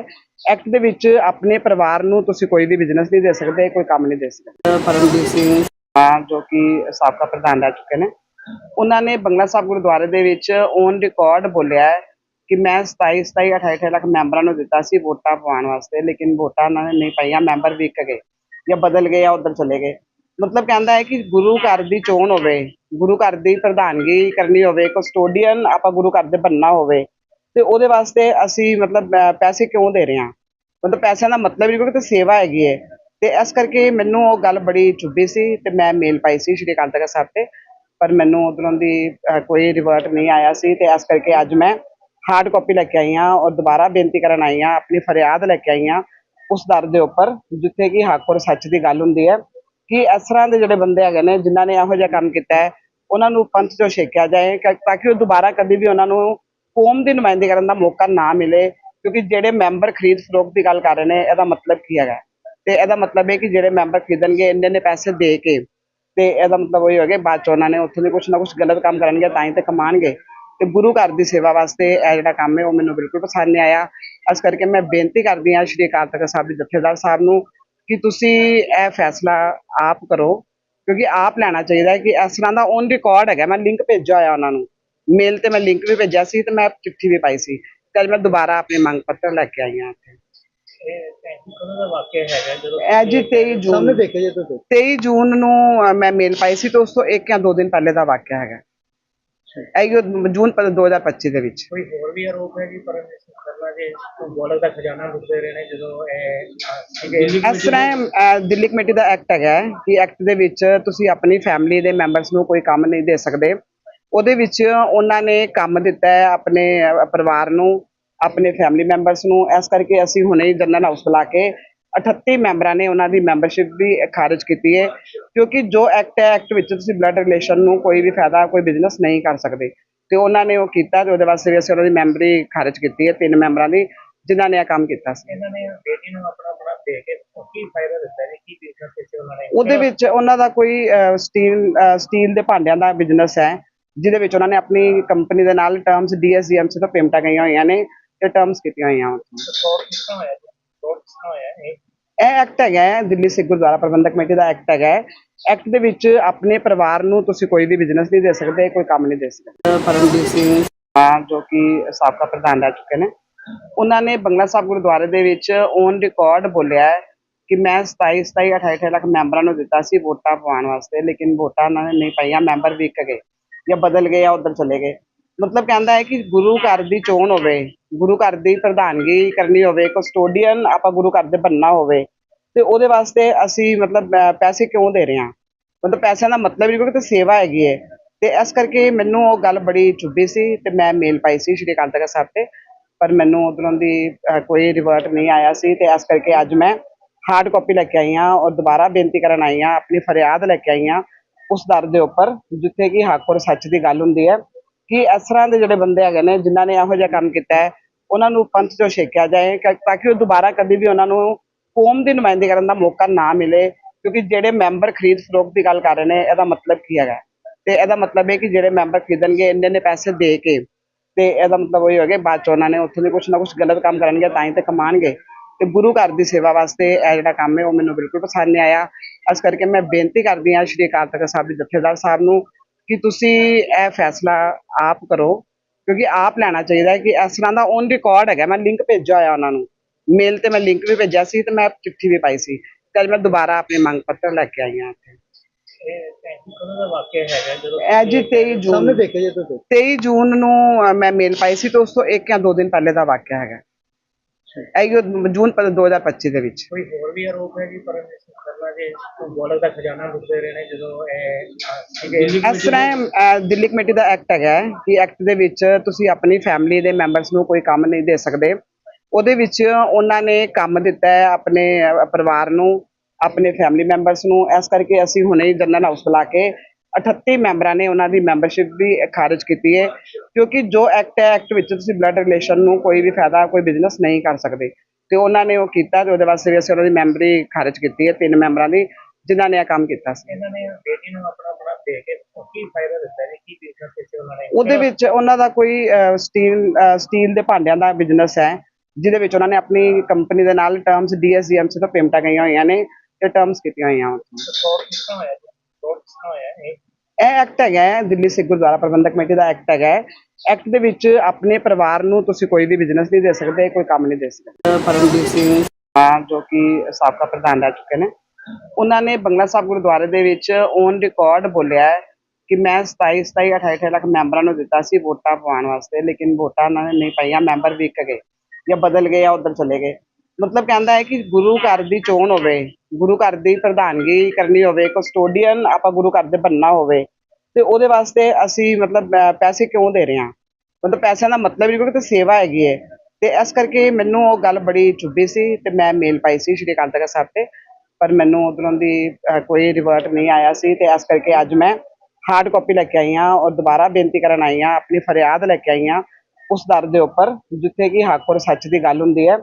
ਐਕਟ ਦੇ ਵਿੱਚ ਆਪਣੇ ਪਰਿਵਾਰ ਨੂੰ ਤੁਸੀਂ ਕੋਈ ਵੀ ਬਿਜ਼ਨਸ ਨਹੀਂ ਦੇ ਸਕਦੇ ਕੋਈ ਕੰਮ ਨਹੀਂ ਦੇ ਸਕਦੇ। ਪਰਮਜੀਤ ਸਿੰਘ ਹਾਂ, ਜੋ ਕਿ ਸਾਬਕਾ ਪ੍ਰਧਾਨ ਰਹਿ ਚੁੱਕੇ ਨੇ। ਉਹਨਾਂ ਨੇ ਬੰਗਲਾ ਸਾਹਿਬ ਗੁਰਦੁਆਰੇ ਦੇ ਵਿੱਚ ਔਨ ਰਿਕਾਰਡ ਬੋਲਿਆ ਹੈ ਕਿ ਮੈਂ 27 27 28 28 ਲੱਖ ਮੈਂਬਰਾਂ ਨੂੰ ਦਿੱਤਾ ਸੀ ਵੋਟਾਂ ਪਵਾਉਣ ਵਾਸਤੇ ਲੇਕਿਨ ਵੋਟਾਂ ਉਹਨਾਂ ਨੇ ਨਹੀਂ ਪਾਈਆਂ ਮੈਂਬਰ ਵਿਕ ਗਏ ਜਾਂ ਬਦਲ ਗਏ ਜਾਂ ਉਧਰ ਚਲੇ ਗਏ। ਮਤਲਬ ਕਹਿੰਦਾ ਹੈ ਕਿ ਗੁਰੂ ਘਰ ਦੀ ਚੋਣ ਹੋਵੇ, ਗੁਰੂ ਘਰ ਦੀ ਪ੍ਰਧਾਨਗੀ ਕਰਨੀ ਹੋਵੇ ਕਸਟੋਡੀਅਨ ਆਪਾਂ ਗੁਰੂ ਘਰ ਦੇ ਬੰਨਾ ਹੋਵੇ, ਤੇ ਉਹਦੇ ਵਾਸਤੇ ਅਸੀਂ ਮਤਲਬ ਪੈਸੇ ਕਿਉਂ ਦੇ ਰਹੇ ਹਾਂ? ਮਤਲਬ ਪੈਸਿਆਂ ਦਾ ਮਤਲਬ ਹੀ ਨਹੀਂ ਕਿਉਂਕਿ ਤੇ ਸੇਵਾ ਹੈਗੀ ਹੈ। ਤੇ ਇਸ ਕਰਕੇ ਮੈਨੂੰ ਉਹ ਗੱਲ ਬੜੀ ਚੁੱਭੀ ਸੀ ਤੇ ਮੈਂ ਮੇਲ ਪਾਈ ਸੀ ਸ਼੍ਰੀ ਅਕਾਲ ਤਖਤ ਸਾਹਿਬ ਤੇ, ਪਰ ਮੈਨੂੰ ਉਧਰੋਂ ਦੀ ਕੋਈ ਰਿਵਰਟ ਨਹੀਂ ਆਇਆ ਸੀ ਤੇ ਇਸ ਕਰਕੇ ਅੱਜ ਮੈਂ ਹਾਰਡ ਕਾਪੀ ਲੈ ਕੇ ਆਈ ਹਾਂ ਔਰ ਦੁਬਾਰਾ ਬੇਨਤੀ ਕਰਨ ਆਈ ਹਾਂ, ਆਪਣੀ ਫਰਿਆਦ ਲੈ ਕੇ ਆਈ ਹਾਂ ਉਸ ਦਰ ਦੇ ਉੱਪਰ, ਜਿੱਥੇ ਕਿ ਹੱਕ ਔਰ ਸੱਚ ਦੀ ਗੱਲ ਹੁੰਦੀ ਹੈ। ਕਿ ਇਸ ਤਰ੍ਹਾਂ ਦੇ ਜਿਹੜੇ ਬੰਦੇ ਹੈਗੇ ਨੇ, ਜਿਨ੍ਹਾਂ ਨੇ ਇਹੋ ਜਿਹਾ ਕੰਮ ਕੀਤਾ ਹੈ, ਉਹਨਾਂ ਨੂੰ ਪੰਥ ਚੋਂ ਛੇਕਿਆ ਜਾਏ ਤਾਂ ਕਿ ਉਹ ਦੁਬਾਰਾ ਕਦੇ ਵੀ ਉਹਨਾਂ ਨੂੰ ਕੌਮ ਦੀ ਨੁਮਾਇੰਦਗੀ ਕਰਨ ਦਾ ਮੌਕਾ ਨਾ ਮਿਲੇ, ਕਿਉਂਕਿ ਜਿਹੜੇ ਮੈਂਬਰ ਖਰੀਦ ਫਰੋਖਤ ਦੀ ਗੱਲ ਕਰ ਰਹੇ ਨੇ, ਇਹਦਾ ਮਤਲਬ ਕੀ ਹੈਗਾ? ਤੇ ਇਹਦਾ ਮਤਲਬ ਹੈ ਕਿ ਜਿਹੜੇ ਮੈਂਬਰ ਖਰੀਦਣਗੇ, ਇੰਨੇ ਨੇ ਪੈਸੇ ਦੇ ਕੇ, ਤੇ ਇਹਦਾ ਮਤਲਬ ਉਹ ਹੋ ਗਿਆ ਬਾਅਦ ਚ ਉਹਨਾਂ ਨੇ ਉੱਥੇ ਦੀ ਕੁਛ ਨਾ ਕੁਛ ਗਲਤ ਕੰਮ ਕਰਨਗੇ, ਤਾਂ ਹੀ ਤੇ ਕਮਾਣਗੇ। ਤੇ ਗੁਰੂ ਘਰ ਦੀ ਸੇਵਾ ਵਾਸਤੇ ਇਹ ਜਿਹੜਾ ਕੰਮ ਹੈ, ਉਹ ਮੈਨੂੰ ਬਿਲਕੁਲ ਪਸੰਦ ਨਹੀਂ ਆਇਆ। ਇਸ ਕਰਕੇ ਮੈਂ ਬੇਨਤੀ ਕਰਦੀ ਹਾਂ, ਸ਼੍ਰੀ ਅਕਾਲ ਤਖਤ ਸਾਹਿਬ ਦੇ ਜਥੇਦਾਰ ਸਾਹਿਬ ਨੂੰ ਕਿ ਤੁਸੀਂ ਇਹ ਫੈਸਲਾ ਆਪ ਕਰੋ ਕਿਉਂਕਿ ਆਪ ਲੈਣਾ ਚਾਹੀਦਾ ਹੈ ਕਿ ਇਸ ਤਰ੍ਹਾਂ ਦਾ ਔਨ ਰਿਕਾਰਡ ਹੈਗਾ ਮੈਂ ਲਿੰਕ ਭੇਜਿਆ ਹੋਇਆ ਉਹਨਾਂ ਨੂੰ। ਮੇਲ ਤੇ ਮੈਂ ਲਿੰਕ ਵੀ ਭੇਜਿਆ ਸੀ ਤੇ ਮੈਂ ਚਿੱਠੀ ਵੀ ਪਾਈ ਸੀ। ਅੱਜ ਮੈਂ ਦੁਬਾਰਾ ਆਪਣੇ ਮੰਗ ਪੱਤਰ ਲੈ ਕੇ ਆਈ ਹਾਂ ਇੱਥੇ। ਇਹ ਜੀ 23 ਜੂਨ। ਦੇਖੇ ਜੇ ਤੁਸੀਂ 23 ਜੂਨ ਨੂੰ ਅ, ਮੈਂ ਮੇਲ ਪਾਈ ਸੀ ਤੇ ਉਸ ਤੋਂ ਇੱਕ ਜਾਂ ਦੋ ਦਿਨ ਪਹਿਲੇ ਦਾ ਵਾਕਿਆ ਹੈਗਾ। ਇਹ ਜੂਨ ਪ- 2025 ਦੇ ਵਿੱਚ। ਕੋਈ ਹੋਰ ਵੀ ਆਰੋਪ ਹੈ ਜੀ ਪਰਮੇਸ਼ਰ ਸਰਲਾ ਗੋਲਕ ਦਾ ਖਜ਼ਾਨਾ ਲੁੱਟਦੇ ਰਹੇ ਨੇ ਜਦੋਂ ਇਹ ਇਸ ਤਰ੍ਹਾਂ ਦਿੱਲੀ ਕਮੇਟੀ ਦਾ ਐਕਟ ਹੈਗਾ ਕਿ ਐਕਟ ਦੇ ਵਿੱਚ ਤੁਸੀਂ ਆਪਣੀ ਫੈਮਿਲੀ ਦੇ ਮੈਂਬਰਸ ਨੂੰ ਕੋਈ ਕੰਮ ਨਹੀਂ ਦੇ ਸਕਦੇ। ਉਹਦੇ ਵਿੱਚ ਉਹਨਾਂ ਨੇ ਕੰਮ ਦਿੱਤਾ ਹੈ ਆਪਣੇ ਪਰਿਵਾਰ ਨੂੰ, ਆਪਣੇ ਫੈਮਿਲੀ ਮੈਂਬਰਸ ਨੂੰ। ਇਸ ਕਰਕੇ ਅਸੀਂ ਹੁਣੇ ਹੀ ਜਨਰਲ ਹਾਊਸ ਬੁਲਾ ਕੇ 38 ਮੈਂਬਰਾਂ ਨੇ ਉਹਨਾਂ ਦੀ ਮੈਂਬਰਸ਼ਿਪ ਵੀ ਖਾਰਜ ਕੀਤੀ ਹੈ। ਕਿਉਂਕਿ ਜੋ ਐਕਟ ਹੈ, ਐਕਟ ਵਿੱਚ ਤੁਸੀਂ ਬਲੱਡ ਰਿਲੇਸ਼ਨ ਨੂੰ ਕੋਈ ਵੀ ਫਾਇਦਾ, ਕੋਈ ਬਿਜ਼ਨਸ ਨਹੀਂ ਕਰ ਸਕਦੇ। ਤੇ ਉਹਨਾਂ ਨੇ ਉਹ ਕੀਤਾ ਤੇ ਉਹਦੇ ਵਾਸਤੇ ਵੀ ਅਸੀਂ ਉਹਨਾਂ ਦੀ ਮੈਂਬਰੀ ਖਾਰਜ ਕੀਤੀ ਹੈ ਤਿੰਨ ਮੈਂਬਰਾਂ ਦੀ ਜਿਨ੍ਹਾਂ ਨੇ ਇਹ ਕੰਮ ਕੀਤਾ ਸੀ। ਇਹਨਾਂ ਨੇ ਬੇਟੀ ਨੂੰ ਆਪਣਾ ਬਣਾ ਦੇ ਕੇ ਕੀ ਫਾਇਦਾ ਦਿੱਤਾ ਜੀ ਕੀ ਬਿਜ਼ਨਸ ਵਿੱਚ ਉਹਨਾਂ ਨੇ ਉਹਦੇ ਵਿੱਚ ਉਹਨਾਂ ਦਾ ਕੋਈ ਸਟੀਲ ਸਟੀਲ ਦੇ ਭਾਂਡਿਆਂ ਦਾ ਬਿਜ਼ਨਸ ਹੈ ਜਿਹਦੇ ਵਿੱਚ ਉਹਨਾਂ ਨੇ ਆਪਣੀ ਕੰਪਨੀ ਦੇ ਨਾਲ ਟਰਮਸ ਡੀਐਸਜੀਐਮਸੀ ਤੋਂ ਪੇਮੈਂਟਾਂ ਗਈਆਂ ਹੋਈਆਂ ਨੇ ਤੇ ਟਰਮਸ ਕੀਤੀਆਂ ਹੋਈਆਂ। ਉੱਥੇ ਕਿਸ ਕਿਸ ਹੋਇਆ ਇਹ? ਇਹ ਐਕਟ ਹੈਗਾ ਦਿੱਲੀ ਸਿੱਖ ਗੁਰਦੁਆਰਾ ਪ੍ਰਬੰਧਕ ਕਮੇਟੀ ਦਾ ਐਕਟ ਹੈਗਾ ਐਕਟ ਦੇ ਵਿੱਚ ਆਪਣੇ ਪਰਿਵਾਰ ਨੂੰ ਤੁਸੀਂ ਕੋਈ ਵੀ ਬਿਜ਼ਨਸ ਨਹੀਂ ਦੇ ਸਕਦੇ ਕੋਈ ਕੰਮ ਨਹੀਂ ਦੇ ਸਕਦੇ। ਪਰਮਜੀਤ ਸਿੰਘ ਜੋ। ਕਿ ਸਾਬਕਾ ਪ੍ਰਧਾਨ ਰਹਿ ਚੁੱਕੇ ਨੇ। ਉਹਨਾਂ ਨੇ ਬੰਗਲਾ ਸਾਹਿਬ ਗੁਰਦੁਆਰੇ ਦੇ ਵਿੱਚ ਔਨ ਰਿਕਾਰਡ ਬੋਲਿਆ ਕਿ ਮੈਂ 27 27 28 28 ਲੱਖ ਮੈਂਬਰਾਂ ਨੂੰ ਦਿੱਤਾ ਸੀ ਵੋਟਾਂ ਪਵਾਉਣ ਵਾਸਤੇ ਲੇਕਿਨ ਵੋਟਾਂ ਉਹਨਾਂ ਨੇ ਨਹੀਂ ਪਾਈਆਂ ਮੈਂਬਰ ਵਿਕ ਗਏ ਜਾਂ ਬਦਲ ਗਏ ਜਾਂ ਉਧਰ ਚਲੇ ਗਏ। ਮਤਲਬ ਕਹਿੰਦਾ ਹੈ ਕਿ ਗੁਰੂ ਘਰ ਦੀ ਚੋਣ ਹੋਵੇ, ਗੁਰੂ ਘਰ ਦੀ ਪ੍ਰਧਾਨਗੀ ਕਰਨੀ ਹੋਵੇ ਕਸਟੋਡੀਅਨ ਆਪਾਂ ਗੁਰੂ ਘਰ ਦੇ ਬੰਨਾ ਹੋਵੇ, ਤੇ ਉਹਦੇ ਵਾਸਤੇ ਅਸੀਂ ਮਤਲਬ ਪੈਸੇ ਕਿਉਂ ਦੇ ਰਹੇ ਹਾਂ? ਮਤਲਬ ਪੈਸਿਆਂ ਦਾ ਮਤਲਬ ਹੀ ਨਹੀਂ ਕਿਉਂਕਿ ਤੇ ਸੇਵਾ ਹੈਗੀ ਹੈ। ਤੇ ਇਸ ਕਰਕੇ ਮੈਨੂੰ ਉਹ ਗੱਲ ਬੜੀ ਚੁੱਭੀ ਸੀ ਤੇ ਮੈਂ ਮੇਲ ਪਾਈ ਸੀ ਸ਼੍ਰੀ ਅਕਾਲ ਤਖਤ ਸਾਹਿਬ ਤੇ, ਪਰ ਮੈਨੂੰ ਉਧਰੋਂ ਦੀ ਕੋਈ ਰਿਵਰਟ ਨਹੀਂ ਆਇਆ ਸੀ ਤੇ ਇਸ ਕਰਕੇ ਅੱਜ ਮੈਂ ਹਾਰਡ ਕਾਪੀ ਲੈ ਕੇ ਆਈ ਹਾਂ ਔਰ ਦੁਬਾਰਾ ਬੇਨਤੀ ਕਰਨ ਆਈ ਹਾਂ, ਆਪਣੀ ਫਰਿਆਦ ਲੈ ਕੇ ਆਈ ਹਾਂ ਉਸ ਦਰ ਦੇ ਉੱਪਰ, ਜਿੱਥੇ ਕਿ ਹੱਕ ਔਰ ਸੱਚ ਦੀ ਗੱਲ ਹੁੰਦੀ ਹੈ। ਕਿ ਇਸ ਤਰ੍ਹਾਂ ਦੇ ਜਿਹੜੇ ਬੰਦੇ ਹੈਗੇ ਨੇ, ਜਿਨ੍ਹਾਂ ਨੇ ਇਹੋ ਜਿਹਾ ਕੰਮ ਕੀਤਾ ਹੈ, ਉਹਨਾਂ ਨੂੰ ਪੰਥ ਚੋਂ ਛੇਕਿਆ ਜਾਏ ਤਾਂ ਕਿ ਉਹ ਦੁਬਾਰਾ ਕਦੇ ਵੀ ਉਹਨਾਂ ਨੂੰ ਕੌਮ ਦੀ ਨੁਮਾਇੰਦਗੀ ਕਰਨ ਦਾ ਮੌਕਾ ਨਾ ਮਿਲੇ, ਕਿਉਂਕਿ ਜਿਹੜੇ ਮੈਂਬਰ ਖਰੀਦ ਫਰੋਖਤ ਦੀ ਗੱਲ ਕਰ ਰਹੇ ਨੇ, ਇਹਦਾ ਮਤਲਬ ਕੀ ਹੈਗਾ? ਤੇ ਇਹਦਾ ਮਤਲਬ ਹੈ ਕਿ ਜਿਹੜੇ ਮੈਂਬਰ ਖਰੀਦਣਗੇ, ਇੰਨੇ ਨੇ ਪੈਸੇ ਦੇ ਕੇ, ਤੇ ਇਹਦਾ ਮਤਲਬ ਉਹ ਹੋ ਗਿਆ ਬਾਅਦ ਚ ਉਹਨਾਂ ਨੇ ਉੱਥੇ ਦੀ ਕੁਛ ਨਾ ਕੁਛ ਗਲਤ ਕੰਮ ਕਰਨਗੇ, ਤਾਂ ਹੀ ਤੇ ਕਮਾਣਗੇ। ਤੇ ਗੁਰੂ ਘਰ ਦੀ ਸੇਵਾ ਵਾਸਤੇ ਇਹ ਜਿਹੜਾ ਕੰਮ ਹੈ, ਉਹ ਮੈਨੂੰ ਬਿਲਕੁਲ ਪਸੰਦ ਨਹੀਂ ਆਇਆ। ਇਸ ਕਰਕੇ ਮੈਂ ਬੇਨਤੀ ਕਰਦੀ ਹਾਂ, ਸ਼੍ਰੀ ਅਕਾਲ ਤਖਤ ਸਾਹਿਬ ਦੇ ਜਥੇਦਾਰ ਸਾਹਿਬ ਨੂੰ ਕਿ ਤੁਸੀਂ ਇਹ ਫੈਸਲਾ ਆਪ ਕਰੋ ਕਿਉਂਕਿ ਆਪ ਲੈਣਾ ਚਾਹੀਦਾ ਹੈ ਕਿ ਇਸ ਤਰ੍ਹਾਂ ਦਾ ਔਨ ਰਿਕਾਰਡ ਹੈਗਾ ਮੈਂ ਲਿੰਕ ਭੇਜਿਆ ਹੋਇਆ ਉਹਨਾਂ ਨੂੰ। ਮੇਲ ਤੇ ਮੈਂ ਲਿੰਕ ਵੀ ਭੇਜਿਆ ਸੀ ਤੇ ਮੈਂ ਚਿੱਠੀ ਵੀ ਪਾਈ ਸੀ। ਅੱਜ ਮੈਂ ਦੁਬਾਰਾ ਆਪਣੇ ਮੰਗ ਪੱਤਰ ਲੈ ਕੇ ਆਈ ਹਾਂ ਇੱਥੇ। ਇਹ ਜੀ 23 ਸਾਹਮਣੇ ਜੂਨ ਦੇਖੇ ਜੇ ਤੁਸੀਂ 23 ਜੂਨ ਨੂੰ ਅ, ਮੈਂ ਮੇਲ ਪਾਈ ਸੀ ਤੇ ਉਸ ਤੋਂ ਇੱਕ ਜਾਂ ਦੋ ਦਿਨ ਪਹਿਲੇ ਦਾ ਵਾਕਿਆ ਹੈਗਾ। ਇਹ ਜੂਨ ਪ- 2025 ਦੇ ਵਿੱਚ। ਕੋਈ ਹੋਰ ਵੀ ਆਰੋਪ ਹੈ ਜੀ ਪਰਮੇਸ਼ਰ? ਸਰਲਾ ਗੋਲਕ ਦਾ ਖਜ਼ਾਨਾ ਲੁੱਟਦੇ ਰਹੇ ਨੇ ਜਦੋਂ ਇਹ ਇਸ ਤਰ੍ਹਾਂ ਦਿੱਲੀ ਕਮੇਟੀ ਦਾ ਐਕਟ ਹੈਗਾ ਕਿ ਐਕਟ ਦੇ ਵਿੱਚ ਤੁਸੀਂ ਆਪਣੀ ਫੈਮਿਲੀ ਦੇ ਮੈਂਬਰਸ ਨੂੰ ਕੋਈ ਕੰਮ ਨਹੀਂ ਦੇ ਸਕਦੇ। ਉਹਦੇ ਵਿੱਚ ਉਹਨਾਂ ਨੇ ਕੰਮ ਦਿੱਤਾ ਹੈ ਆਪਣੇ ਪਰਿਵਾਰ ਨੂੰ, ਆਪਣੇ ਫੈਮਿਲੀ ਮੈਂਬਰਸ ਨੂੰ। ਇਸ ਕਰਕੇ ਅਸੀਂ ਹੁਣੇ ਹੀ ਜਨਰਲ ਹਾਊਸ ਬੁਲਾ ਕੇ 38 ਮੈਂਬਰਾਂ ਨੇ ਉਹਨਾਂ ਦੀ ਮੈਂਬਰਸ਼ਿਪ ਵੀ ਖਾਰਜ ਕੀਤੀ ਹੈ। ਕਿਉਂਕਿ ਜੋ ਐਕਟ ਹੈ, ਐਕਟ ਵਿੱਚ ਤੁਸੀਂ ਬਲੱਡ ਰਿਲੇਸ਼ਨ ਨੂੰ ਕੋਈ ਵੀ ਫਾਇਦਾ, ਕੋਈ ਬਿਜ਼ਨਸ ਨਹੀਂ ਕਰ ਸਕਦੇ। ਤੇ ਉਹਨਾਂ ਨੇ ਉਹ ਕੀਤਾ ਤੇ ਉਹਦੇ ਵਾਸਤੇ ਵੀ ਅਸੀਂ ਉਹਨਾਂ ਦੀ ਮੈਂਬਰੀ ਖਾਰਜ ਕੀਤੀ ਹੈ ਤਿੰਨ ਮੈਂਬਰਾਂ ਦੀ ਜਿਨ੍ਹਾਂ ਨੇ ਇਹ ਕੰਮ ਕੀਤਾ ਸੀ। ਇਹਨਾਂ ਨੇ ਬੇਟੀ ਨੂੰ ਆਪਣਾ ਬਣਾ ਦੇ ਕੇ ਕੀ ਫਾਇਦਾ ਦਿੱਤਾ ਜੀ ਕੀ ਬਿਜ਼ਨਸ ਵਿੱਚ ਉਹਨਾਂ ਨੇ ਉਹਦੇ ਵਿੱਚ ਉਹਨਾਂ ਦਾ ਕੋਈ ਸਟੀਲ ਸਟੀਲ ਦੇ ਭਾਂਡਿਆਂ ਦਾ ਬਿਜ਼ਨਸ ਹੈ ਜਿਹਦੇ ਵਿੱਚ ਉਹਨਾਂ ਨੇ ਆਪਣੀ ਕੰਪਨੀ ਦੇ ਨਾਲ ਟਰਮਸ ਡੀਐਸਜੀਐਮਸੀ ਤੋਂ ਪੇਮੈਂਟਾਂ ਗਈਆਂ ਹੋਈਆਂ ਨੇ ਤੇ ਟਰਮਸ ਕੀਤੀਆਂ ਹੋਈਆਂ। ਉੱਥੇ ਫਰਾਡ ਕਿਸ ਤਰ੍ਹਾਂ ਹੋਇਆ ਜੀ? ਫਰਾਡ ਕਿਸ ਤਰ੍ਹਾਂ ਹੋਇਆ ਇਹ? ਇਹ ਐਕਟ ਹੈਗਾ ਦਿੱਲੀ ਸਿੱਖ ਗੁਰਦੁਆਰਾ ਪ੍ਰਬੰਧਕ ਕਮੇਟੀ ਦਾ ਐਕਟ ਹੈਗਾ ਐਕਟ ਦੇ ਵਿੱਚ ਆਪਣੇ ਪਰਿਵਾਰ ਨੂੰ ਤੁਸੀਂ ਕੋਈ ਵੀ ਬਿਜ਼ਨਸ ਨਹੀਂ ਦੇ ਸਕਦੇ ਕੋਈ ਕੰਮ ਨਹੀਂ ਦੇ ਸਕਦੇ। ਪਰਮਜੀਤ ਸਿੰਘ ਜੋ। ਕਿ ਸਾਬਕਾ ਪ੍ਰਧਾਨ ਰਹਿ ਚੁੱਕੇ ਨੇ। ਉਹਨਾਂ ਨੇ ਬੰਗਲਾ ਸਾਹਿਬ ਗੁਰਦੁਆਰੇ ਦੇ ਵਿੱਚ ਔਨ ਰਿਕਾਰਡ ਬੋਲਿਆ ਕਿ ਮੈਂ 27 27 28 28 ਲੱਖ ਮੈਂਬਰਾਂ ਨੂੰ ਦਿੱਤਾ ਸੀ ਵੋਟਾਂ ਪਵਾਉਣ ਵਾਸਤੇ ਲੇਕਿਨ ਵੋਟਾਂ ਉਹਨਾਂ ਨੇ ਨਹੀਂ ਪਾਈਆਂ ਮੈਂਬਰ ਵਿਕ ਗਏ ਜਾਂ ਬਦਲ ਗਏ ਜਾਂ ਉਧਰ ਚਲੇ ਗਏ। ਮਤਲਬ ਕਹਿੰਦਾ ਹੈ ਕਿ ਗੁਰੂ ਘਰ ਦੀ ਚੋਣ ਹੋਵੇ ਗੁਰੂ ਘਰ ਦੀ ਪ੍ਰਧਾਨਗੀ ਕਰਨੀ ਹੋਵੇ ਕਸਟੋਡੀਅਨ ਆਪਾਂ ਗੁਰੂ ਘਰ ਦੇ ਬੰਨਾ ਹੋਵੇ, ਤੇ ਉਹਦੇ ਵਾਸਤੇ ਅਸੀਂ ਮਤਲਬ ਪੈਸੇ ਕਿਉਂ ਦੇ ਰਹੇ ਹਾਂ? ਮਤਲਬ ਪੈਸਿਆਂ ਦਾ ਮਤਲਬ ਨਹੀਂ ਕਿਉਂਕਿ ਤੇ ਸੇਵਾ ਹੈਗੀ ਹੈ। ਤੇ ਇਸ ਕਰਕੇ ਮੈਨੂੰ ਉਹ ਗੱਲ ਬੜੀ ਚੁੱਭੀ ਸੀ ਤੇ ਮੈਂ ਮੇਲ ਪਾਈ ਸੀ ਸ਼੍ਰੀ ਅਕਾਲ ਤਖਤ ਸਾਹਿਬ ਤੇ, ਪਰ ਮੈਨੂੰ ਉਧਰੋਂ ਦੀ ਕੋਈ ਰਿਵਰਟ ਨਹੀਂ ਆਇਆ ਸੀ ਤੇ ਇਸ ਕਰਕੇ ਅੱਜ ਮੈਂ ਹਾਰਡ ਕਾਪੀ ਲੈ ਕੇ ਆਈ ਹਾਂ ਔਰ ਦੁਬਾਰਾ ਬੇਨਤੀ ਕਰਨ ਆਈ ਹਾਂ, ਆਪਣੀ ਫਰਿਆਦ ਲੈ ਕੇ ਆਈ ਹਾਂ ਉਸ ਦਰ ਦੇ ਉੱਪਰ, ਜਿੱਥੇ ਕਿ ਹੱਕ ਔਰ ਸੱਚ ਦੀ ਗੱਲ ਹੁੰਦੀ ਹੈ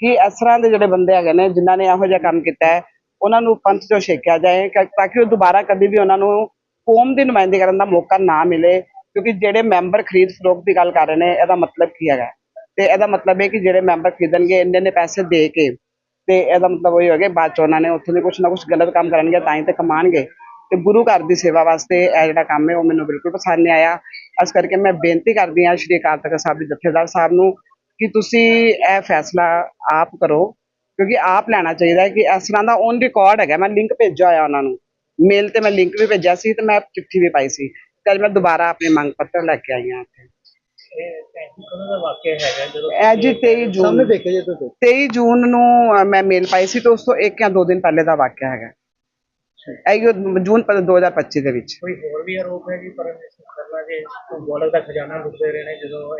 ਕਿ ਇਸ ਤਰ੍ਹਾਂ ਦੇ ਜਿਹੜੇ ਬੰਦੇ ਹੈਗੇ ਨੇ, ਜਿਨ੍ਹਾਂ ਨੇ ਇਹੋ ਜਿਹਾ ਕੰਮ ਕੀਤਾ ਹੈ ਉਹਨਾਂ ਨੂੰ ਪੰਥ ਚੋਂ ਛੇਕਿਆ ਜਾਏ ਤਾਂ ਕਿ ਉਹ ਦੁਬਾਰਾ ਕਦੇ ਵੀ ਉਹਨਾਂ ਨੂੰ ਕੌਮ ਦੀ ਨੁਮਾਇੰਦਗੀ ਕਰਨ ਦਾ ਮੌਕਾ ਨਾ ਮਿਲੇ, ਕਿਉਂਕਿ ਜਿਹੜੇ ਮੈਂਬਰ ਖਰੀਦ ਫਰੋਖਤ ਦੀ ਗੱਲ ਕਰ ਰਹੇ ਨੇ, ਇਹਦਾ ਮਤਲਬ ਕੀ ਹੈਗਾ? ਤੇ ਇਹਦਾ ਮਤਲਬ ਹੈ ਕਿ ਜਿਹੜੇ ਮੈਂਬਰ ਖਰੀਦਣਗੇ, ਇੰਨੇ ਨੇ ਪੈਸੇ ਦੇ ਕੇ ਤੇ ਇਹਦਾ ਮਤਲਬ ਉਹ ਹੋ ਗਿਆ ਬਾਅਦ ਚ ਉਹਨਾਂ ਨੇ ਉੱਥੋਂ ਦੀ ਕੁਛ ਨਾ ਕੁਛ ਗਲਤ ਕੰਮ ਕਰਨਗੇ, ਤਾਂ ਹੀ ਤੇ ਕਮਾਣਗੇ ਤੇ ਗੁਰੂ ਘਰ ਦੀ ਸੇਵਾ ਵਾਸਤੇ ਇਹ ਜਿਹੜਾ ਕੰਮ ਹੈ, ਉਹ ਮੈਨੂੰ ਬਿਲਕੁਲ ਪਸੰਦ ਨਹੀਂ ਆਇਆ। ਇਸ ਕਰਕੇ ਮੈਂ ਬੇਨਤੀ ਕਰਦੀ ਹਾਂ, ਸ਼੍ਰੀ ਅਕਾਲ ਤਖਤ ਸਾਹਿਬ ਦੇ ਜਥੇਦਾਰ ਸਾਹਿਬ ਨੂੰ ਕਿ ਤੁਸੀਂ ਇਹ ਫੈਸਲਾ ਆਪ ਕਰੋ। ਕਿਉਂਕਿ ਆਪ ਲੈਣਾ ਚਾਹੀਦਾ ਹੈ ਕਿ ਇਸ ਤਰ੍ਹਾਂ ਦਾ ਔਨ ਰਿਕਾਰਡ ਹੈਗਾ। ਮੈਂ ਲਿੰਕ ਭੇਜਿਆ ਹੋਇਆ ਉਹਨਾਂ ਨੂੰ। ਮੇਲ ਤੇ ਮੈਂ ਲਿੰਕ ਵੀ ਭੇਜਿਆ ਸੀ ਤੇ ਮੈਂ ਚਿੱਠੀ ਵੀ ਪਾਈ ਸੀ। ਅੱਜ ਮੈਂ ਦੁਬਾਰਾ ਆਪਣੇ ਮੰਗ ਪੱਤਰ ਲੈ ਕੇ ਆਈ ਹਾਂ ਇੱਥੇ। ਇਹ ਟੈਂਕੀ ਕਦੋਂ ਦਾ ਵਾਕਿਆ ਹੈਗਾ ਜਦੋਂ ਇਹ ਜੀ 23 ਜੂਨ। ਦੇਖੇ ਜੇ ਤੁਸੀਂ 23 ਜੂਨ ਨੂੰ ਅ, ਮੈਂ ਮੇਲ ਪਾਈ ਸੀ ਤੇ ਉਸ ਤੋਂ ਇੱਕ ਜਾਂ ਦੋ ਦਿਨ ਪਹਿਲੇ ਦਾ ਵਾਕਿਆ ਹੈਗਾ। ਇਹ ਜੂਨ ਪ- 2025 ਦੇ ਵਿੱਚ। ਕੋਈ ਹੋਰ ਵੀ ਆਰੋਪ ਹੈ ਜੀ ਪਰਮੇਸ਼ਰ ਕਰਨਾ ਜੀ ਗੋਲਕ ਦਾ ਖਜ਼ਾਨਾ ਲੁੱਟਦੇ ਰਹੇ ਨੇ ਜਦੋਂ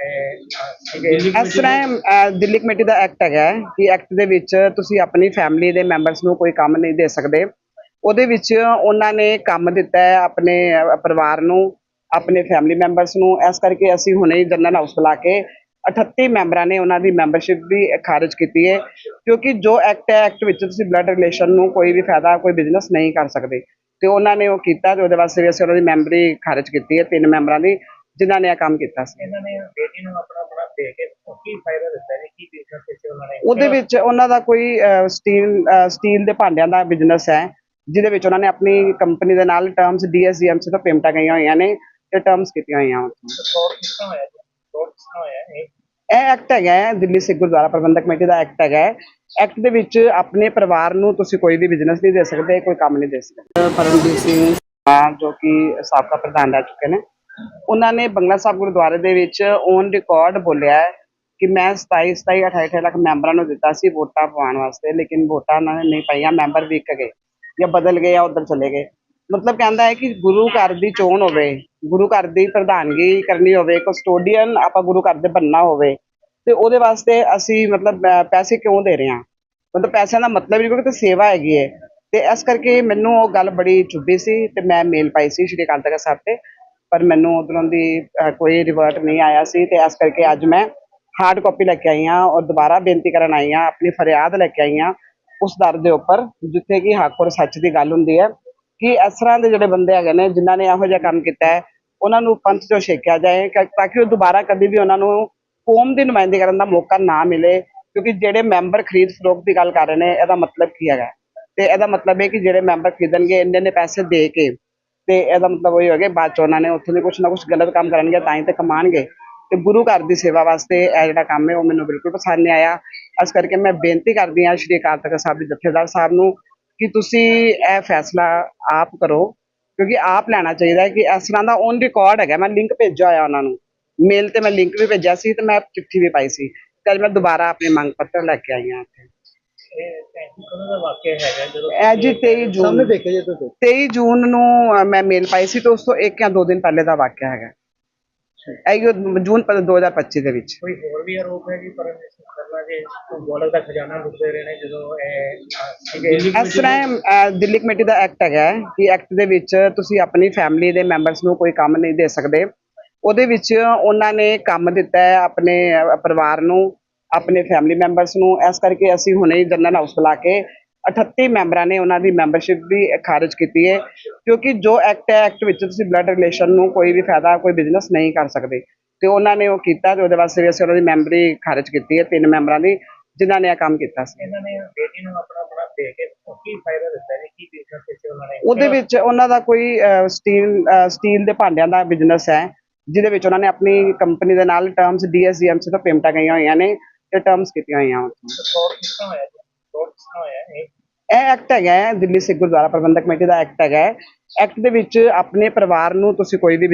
ਇਸ ਤਰ੍ਹਾਂ ਦਿੱਲੀ ਕਮੇਟੀ ਦਾ ਐਕਟ ਹੈਗਾ ਕਿ ਐਕਟ ਦੇ ਵਿੱਚ ਤੁਸੀਂ ਆਪਣੀ ਫੈਮਿਲੀ ਦੇ ਮੈਂਬਰਸ ਨੂੰ ਕੋਈ ਕੰਮ ਨਹੀਂ ਦੇ ਸਕਦੇ। ਉਹਦੇ ਵਿੱਚ ਉਹਨਾਂ ਨੇ ਕੰਮ ਦਿੱਤਾ ਹੈ ਆਪਣੇ ਪਰਿਵਾਰ ਨੂੰ ਆਪਣੇ ਫੈਮਿਲੀ ਮੈਂਬਰਸ ਨੂੰ। ਇਸ ਕਰਕੇ ਅਸੀਂ ਹੁਣੇ ਹੀ ਜਨਰਲ ਹਾਊਸ ਬੁਲਾ ਕੇ 38 ਮੈਂਬਰਾਂ ਨੇ ਉਹਨਾਂ ਦੀ ਮੈਂਬਰਸ਼ਿਪ ਵੀ ਖਾਰਜ ਕੀਤੀ ਹੈ ਕਿਉਂਕਿ ਜੋ ਐਕਟ ਹੈ ਐਕਟ ਵਿੱਚ ਤੁਸੀਂ ਬਲੱਡ ਰਿਲੇਸ਼ਨ ਨੂੰ ਕੋਈ ਵੀ ਫਾਇਦਾ ਕੋਈ ਬਿਜ਼ਨਸ ਨਹੀਂ ਕਰ ਸਕਦੇ। ਤੇ ਉਹਨਾਂ ਨੇ ਉਹ ਕੀਤਾ ਤੇ ਉਹਦੇ ਵਾਸਤੇ ਵੀ ਅਸੀਂ ਉਹਨਾਂ ਦੀ ਮੈਂਬਰੀ ਖਾਰਜ ਕੀਤੀ ਹੈ ਤਿੰਨ ਮੈਂਬਰਾਂ ਦੀ ਜਿਨ੍ਹਾਂ ਨੇ ਇਹ ਕੰਮ ਕੀਤਾ ਸੀ। ਇਹਨਾਂ ਨੇ ਬੇਟੀ ਨੂੰ ਆਪਣਾ ਬਣਾ ਦੇ ਕੇ ਕੀ ਫਾਇਦਾ ਦਿੱਤਾ ਜੀ ਕੀ ਬਿਜ਼ਨਸ ਵਿੱਚ ਉਹਨਾਂ ਨੇ ਉਹਦੇ ਵਿੱਚ ਉਹਨਾਂ ਦਾ ਕੋਈ ਸਟੀਲ ਸਟੀਲ ਦੇ ਭਾਂਡਿਆਂ ਦਾ ਬਿਜ਼ਨਸ ਹੈ ਜਿਹਦੇ ਵਿੱਚ ਉਹਨਾਂ ਨੇ ਆਪਣੀ ਕੰਪਨੀ ਦੇ ਨਾਲ ਟਰਮਸ ਡੀਐਸਜੀਐਮਸੀ ਤੋਂ ਪੇਮੈਂਟਾਂ ਗਈਆਂ ਹੋਈਆਂ ਨੇ ਤੇ ਟਰਮਸ ਕੀਤੀਆਂ ਹੋਈਆਂ। ਉੱਥੇ ਹੋਇਆ ਇਹ ਇਹ ਐਕਟ ਹੈਗਾ ਹੈ, ਦਿੱਲੀ ਸਿੱਖ ਗੁਰਦੁਆਰਾ ਪ੍ਰਬੰਧਕ ਕਮੇਟੀ ਦਾ ਐਕਟ ਹੈਗਾ ਐਕਟ ਦੇ ਵਿੱਚ ਆਪਣੇ ਪਰਿਵਾਰ ਨੂੰ ਤੁਸੀਂ ਕੋਈ ਵੀ ਬਿਜ਼ਨਸ ਨਹੀਂ ਦੇ ਸਕਦੇ ਕੋਈ ਕੰਮ ਨਹੀਂ ਦੇ ਸਕਦੇ। ਪਰਮਜੀਤ ਸਿੰਘ। ਹਾਂ, ਜੋ ਕਿ ਸਾਬਕਾ ਪ੍ਰਧਾਨ ਰਹਿ ਚੁੱਕੇ ਨੇ। ਉਹਨਾਂ ਨੇ ਬੰਗਲਾ ਸਾਹਿਬ ਗੁਰਦੁਆਰੇ ਦੇ ਵਿੱਚ ਔਨ ਰਿਕਾਰਡ ਬੋਲਿਆ ਹੈ ਕਿ ਮੈਂ 27 27 28 28 ਲੱਖ ਮੈਂਬਰਾਂ ਨੂੰ ਦਿੱਤਾ ਸੀ ਵੋਟਾਂ ਪਵਾਉਣ ਵਾਸਤੇ ਲੇਕਿਨ ਵੋਟਾਂ ਉਹਨਾਂ ਨੇ ਨਹੀਂ ਪਾਈਆਂ ਮੈਂਬਰ ਵਿਕ ਗਏ ਜਾਂ ਬਦਲ ਗਏ ਜਾਂ ਉਧਰ ਚਲੇ ਗਏ। ਮਤਲਬ ਕਹਿੰਦਾ ਹੈ ਕਿ ਗੁਰੂ ਘਰ ਦੀ ਚੋਣ ਹੋਵੇ ਗੁਰੂ ਘਰ ਦੀ ਪ੍ਰਧਾਨਗੀ ਕਰਨੀ ਹੋਵੇ ਕਸਟੋਡੀਅਨ ਆਪਾਂ ਗੁਰੂ ਘਰ ਦੇ ਬੰਨਾ ਹੋਵੇ, ਤੇ ਉਹਦੇ ਵਾਸਤੇ ਅਸੀਂ ਮਤਲਬ ਪੈਸੇ ਕਿਉਂ ਦੇ ਰਹੇ ਹਾਂ? ਮਤਲਬ ਪੈਸਿਆਂ ਦਾ ਮਤਲਬ ਨਹੀਂ, ਕਿਉਂਕਿ ਤੇ ਸੇਵਾ ਹੈਗੀ ਹੈ। ਤੇ ਇਸ ਕਰਕੇ ਮੈਨੂੰ ਉਹ ਗੱਲ ਬੜੀ ਚੁੱਭੀ ਸੀ ਤੇ ਮੈਂ ਮੇਲ ਪਾਈ ਸੀ ਸ਼੍ਰੀ ਅਕਾਲ ਤਖਤ ਸਾਹਿਬ ਤੇ, ਪਰ ਮੈਨੂੰ ਉਧਰੋਂ ਦੀ ਕੋਈ ਰਿਵਰਟ ਨਹੀਂ ਆਇਆ ਸੀ ਤੇ ਇਸ ਕਰਕੇ ਅੱਜ ਮੈਂ ਹਾਰਡ ਕਾਪੀ ਲੈ ਕੇ ਆਈ ਹਾਂ ਔਰ ਦੁਬਾਰਾ ਬੇਨਤੀ ਕਰਨ ਆਈ ਹਾਂ, ਆਪਣੀ ਫਰਿਆਦ ਲੈ ਕੇ ਆਈ ਹਾਂ ਉਸ ਦਰ ਦੇ ਉੱਪਰ, ਜਿੱਥੇ ਕਿ ਹੱਕ ਔਰ ਸੱਚ ਦੀ ਗੱਲ ਹੁੰਦੀ ਹੈ ਕਿ ਇਸ ਤਰ੍ਹਾਂ ਦੇ ਜਿਹੜੇ ਬੰਦੇ ਹੈਗੇ ਨੇ, ਜਿਨ੍ਹਾਂ ਨੇ ਇਹੋ ਜਿਹਾ ਕੰਮ ਕੀਤਾ ਹੈ ਉਹਨਾਂ ਨੂੰ ਪੰਥ ਚੋਂ ਛੇਕਿਆ ਜਾਏ ਤਾਂ ਕਿ ਉਹ ਦੁਬਾਰਾ ਕਦੇ ਵੀ ਉਹਨਾਂ ਨੂੰ ਕੌਮ ਦੀ ਨੁਮਾਇੰਦਗੀ ਕਰਨ ਦਾ ਮੌਕਾ ਨਾ ਮਿਲੇ, ਕਿਉਂਕਿ ਜਿਹੜੇ ਮੈਂਬਰ ਖਰੀਦ ਫਰੋਖਤ ਦੀ ਗੱਲ ਕਰ ਰਹੇ ਨੇ, ਇਹਦਾ ਮਤਲਬ ਕੀ ਹੈਗਾ? ਤੇ ਇਹਦਾ ਮਤਲਬ ਹੈ ਕਿ ਜਿਹੜੇ ਮੈਂਬਰ ਖਰੀਦਣਗੇ, ਇੰਨੇ ਨੇ ਪੈਸੇ ਦੇ ਕੇ ਤੇ ਇਹਦਾ ਮਤਲਬ ਉਹ ਹੋ ਗਿਆ ਬਾਅਦ ਚ ਉਹਨਾਂ ਨੇ ਉੱਥੇ ਦੀ ਕੁਛ ਨਾ ਕੁਛ ਗਲਤ ਕੰਮ ਕਰਨਗੇ, ਤਾਂ ਹੀ ਤੇ ਕਮਾਣਗੇ ਤੇ ਗੁਰੂ ਘਰ ਦੀ ਸੇਵਾ ਵਾਸਤੇ ਇਹ ਜਿਹੜਾ ਕੰਮ ਹੈ, ਉਹ ਮੈਨੂੰ ਬਿਲਕੁਲ ਪਸੰਦ ਨਹੀਂ ਆਇਆ। ਇਸ ਕਰਕੇ ਮੈਂ ਬੇਨਤੀ ਕਰਦੀ ਹਾਂ, ਸ਼੍ਰੀ ਅਕਾਲ ਤਖਤ ਸਾਹਿਬ ਦੇ ਜਥੇਦਾਰ ਸਾਹਿਬ ਨੂੰ ਕਿ ਤੁਸੀਂ ਇਹ ਫੈਸਲਾ ਆਪ ਕਰੋ। ਕਿਉਂਕਿ ਆਪ ਲੈਣਾ ਚਾਹੀਦਾ ਹੈ ਕਿ ਇਸ ਤਰ੍ਹਾਂ ਦਾ ਔਨ ਰਿਕਾਰਡ ਹੈਗਾ। ਮੈਂ ਲਿੰਕ ਭੇਜਿਆ ਹੋਇਆ ਉਹਨਾਂ ਨੂੰ। ਮੇਲ ਤੇ ਮੈਂ ਲਿੰਕ ਵੀ ਭੇਜਿਆ ਸੀ ਤੇ ਮੈਂ ਚਿੱਠੀ ਵੀ ਪਾਈ ਸੀ। ਤੇ ਅੱਜ ਮੈਂ ਦੁਬਾਰਾ ਆਪਣੇ ਮੰਗ ਪੱਤਰ ਲੈ ਕੇ ਆਈ ਹਾਂ ਇੱਥੇ। ਇਹ ਜੀ 23 ਜੂਨ ਸਾਹਮਣੇ ਦੇਖੇ ਜੇ ਤੁਸੀਂ 23 ਜੂਨ ਨੂੰ ਅ, ਮੈਂ ਮੇਲ ਪਾਈ ਸੀ ਤੇ ਉਸ ਤੋਂ ਇੱਕ ਜਾਂ ਦੋ ਦਿਨ ਪਹਿਲੇ ਦਾ ਵਾਕਿਆ ਹੈਗਾ। ਇਹ ਜੂਨ ਪ- 2025 ਦੇ ਵਿੱਚ। ਕੋਈ ਹੋਰ ਵੀ ਆਰੋਪ ਹੈ ਜੀ ਪਰਮੇਸ਼ਰ ਕਰਨਾ ਜੀ ਗੋਲਕ ਦਾ ਖਜ਼ਾਨਾ ਲੁੱਟਦੇ ਰਹੇ ਨੇ ਜਦੋਂ ਇਸ ਤਰ੍ਹਾਂ ਦਿੱਲੀ ਕਮੇਟੀ ਦਾ ਐਕਟ ਹੈਗਾ ਕਿ ਐਕਟ ਦੇ ਵਿੱਚ ਤੁਸੀਂ ਆਪਣੀ ਫੈਮਿਲੀ ਦੇ ਮੈਂਬਰਸ ਨੂੰ ਕੋਈ ਕੰਮ ਨਹੀਂ ਦੇ ਸਕਦੇ। ਉਹਦੇ ਵਿੱਚ ਉਹਨਾਂ ਨੇ ਕੰਮ ਦਿੱਤਾ ਹੈ ਆਪਣੇ ਪਰਿਵਾਰ ਨੂੰ ਆਪਣੇ ਫੈਮਿਲੀ ਮੈਂਬਰਸ ਨੂੰ। ਇਸ ਕਰਕੇ ਅਸੀਂ ਹੁਣੇ ਹੀ ਜਨਰਲ ਹਾਊਸ ਬੁਲਾ ਕੇ 38 ਮੈਂਬਰਾਂ ਨੇ ਉਹਨਾਂ ਦੀ ਮੈਂਬਰਸ਼ਿਪ ਵੀ ਖਾਰਜ ਕੀਤੀ ਹੈ ਕਿਉਂਕਿ ਜੋ ਐਕਟ ਹੈ ਐਕਟ ਵਿੱਚ ਤੁਸੀਂ ਬਲੱਡ ਰਿਲੇਸ਼ਨ ਨੂੰ ਕੋਈ ਵੀ ਫਾਇਦਾ ਕੋਈ ਬਿਜ਼ਨਸ ਨਹੀਂ ਕਰ ਸਕਦੇ। ਤੇ ਉਹਨਾਂ ਨੇ ਉਹ ਕੀਤਾ ਤੇ ਉਹਦੇ ਵਾਸਤੇ ਅਸੀਂ ਉਹਨਾਂ ਦੀ ਮੈਂਬਰੀ ਖਾਰਜ ਕੀਤੀ ਹੈ ਤਿੰਨ ਮੈਂਬਰਾਂ ਦੀ ਜਿਨ੍ਹਾਂ ਨੇ ਇਹ ਕੰਮ ਕੀਤਾ ਸੀ। ਇਹਨਾਂ ਨੇ ਬੇਟੀ ਨੂੰ ਆਪਣਾ ਆਪਣਾ ਦੇ ਕੇ ਕੀ ਫਾਇਦਾ ਦਿੱਤਾ ਜੀ ਕੀ ਬਿਜ਼ਨਸ ਵਿੱਚ ਉਹਨਾਂ ਨੇ ਉਹਦੇ ਵਿੱਚ ਉਹਨਾਂ ਦਾ ਕੋਈ ਸਟੀਲ ਸਟੀਲ ਦੇ ਭਾਂਡਿਆਂ ਦਾ ਬਿਜ਼ਨਸ ਹੈ ਜਿਹਦੇ ਵਿੱਚ ਉਹਨਾਂ ਨੇ ਆਪਣੀ ਕੰਪਨੀ ਦੇ ਨਾਲ ਟਰਮਸ ਡੀਐਸਜੀਐਮਸੀ ਤੋਂ ਪੇਮੈਂਟਾਂ ਗਈਆਂ ਹੋਈਆਂ ਨੇ ਤੇ ਟਰਮਸ ਕੀਤੀਆਂ ਹੋਈਆਂ। ਉੱਥੇ ਇਹ। ਇਹ ਐਕਟ ਹੈਗਾ ਹੈ, ਦਿੱਲੀ ਸਿੱਖ ਗੁਰਦੁਆਰਾ ਪ੍ਰਬੰਧਕ ਕਮੇਟੀ ਦਾ ਐਕਟ ਹੈਗਾ ਐਕਟ ਦੇ ਵਿੱਚ ਆਪਣੇ ਪਰਿਵਾਰ ਨੂੰ ਤੁਸੀਂ ਕੋਈ ਵੀ